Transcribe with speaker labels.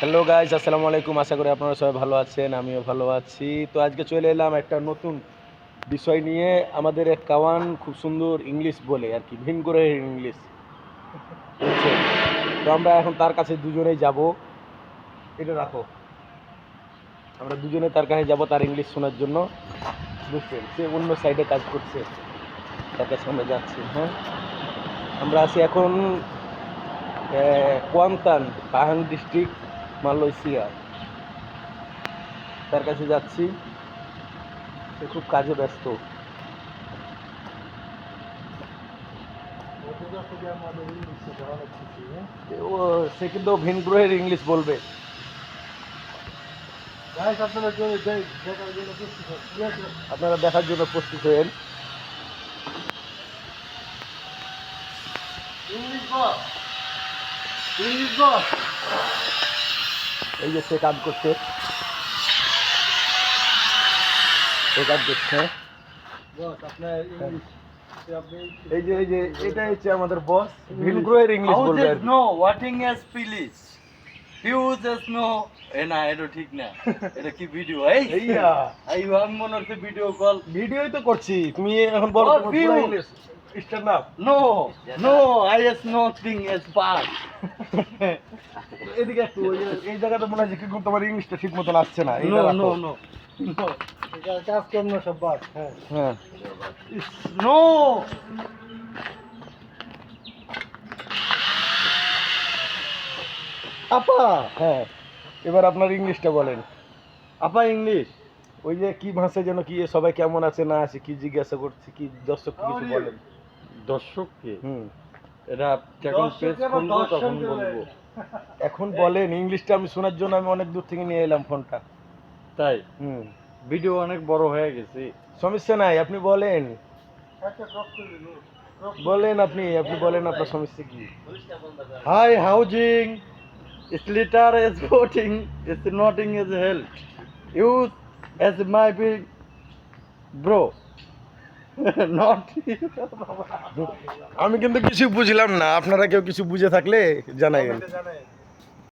Speaker 1: Hello guys আসসালামু আলাইকুম। আশা করি আপনারা সবাই ভালো আছেন, আমিও ভালো আছি। তো আজকে চলে এলাম একটা নতুন বিষয় নিয়ে, আমাদের এক কাওয়ান খুব সুন্দর ইংলিশ বলে আর কি ভিন করে ইংলিশ। বুঝছেন? তো আমরা এখন তার কাছে দুজনেই যাব। এটা রাখো। আমরা দুজনে তার কাছে যাব তার ইংলিশ শোনার জন্য। বুঝছেন? সে অন্য সাইডে কাজ করছে। তার কাছে আমরা যাচ্ছি হ্যাঁ? আমরা আছি এখন কোয়ান্তান পাহাং ডিস্ট্রিক্ট মালয়েশিয়া। তার কাছে যাচ্ছি। সে খুব কাজে ব্যস্ত। ও, সে কিন্তু ভিন গ্রহের ইংলিশ বলবে। আপনারা দেখার জন্য প্রস্তুত হয়েন। এই যে সে কাজ করছে সে কাজ করছে এই যে এই যে এটা হচ্ছে আমাদের বস ইংলিশ বলবে
Speaker 2: no waiting as no a না এটা ঠিক না। এটা কি ভিডিও এই! মনে হচ্ছে ভিডিও কল
Speaker 1: ভিডিওই তো করছি। তুমি এখন বলো English stand up
Speaker 2: no no I as nothing as part
Speaker 1: এদিকে একটু এই জায়গাটা মনে হয় যে কিন্তু তোমার ইংলিশটা ঠিক মতন আসছে না
Speaker 2: নো। নো নো
Speaker 1: কাজ কর না সব বাদ হ্যাঁ।
Speaker 2: নো
Speaker 1: আপা! হ্যাঁ। এবার আপনার ইংলিশটা বলেন।
Speaker 2: আপা ইংলিশ
Speaker 1: ওই যে কি ভাষা যেন কি সবাই কেমন আছে না আছে কি জিজ্ঞাসা করছে কি দর্শক কিছু বলেন?
Speaker 2: দর্শককে
Speaker 1: হুম।
Speaker 2: এটা যখন পেজ খুলবো তখন বলব।
Speaker 1: এখন বলেন ইংলিশটা আমি শোনার জন্য আমি অনেক দূর থেকে নিয়ে এলাম ফোনটা।
Speaker 2: তাই?
Speaker 1: হুম।
Speaker 2: ভিডিও অনেক বড় হয়ে গেছে।
Speaker 1: সমস্যা নাই আপনি বলেন। বলেন আপনি আপনি বলেন আপনার সমস্যা কি?
Speaker 2: is litter is voting is nothing is health. Youth as my big bro. Not
Speaker 1: আমি কিন্তু কিছু বুঝলাম না। আপনারা কেউ কিছু বুঝে থাকলে জানাইবেন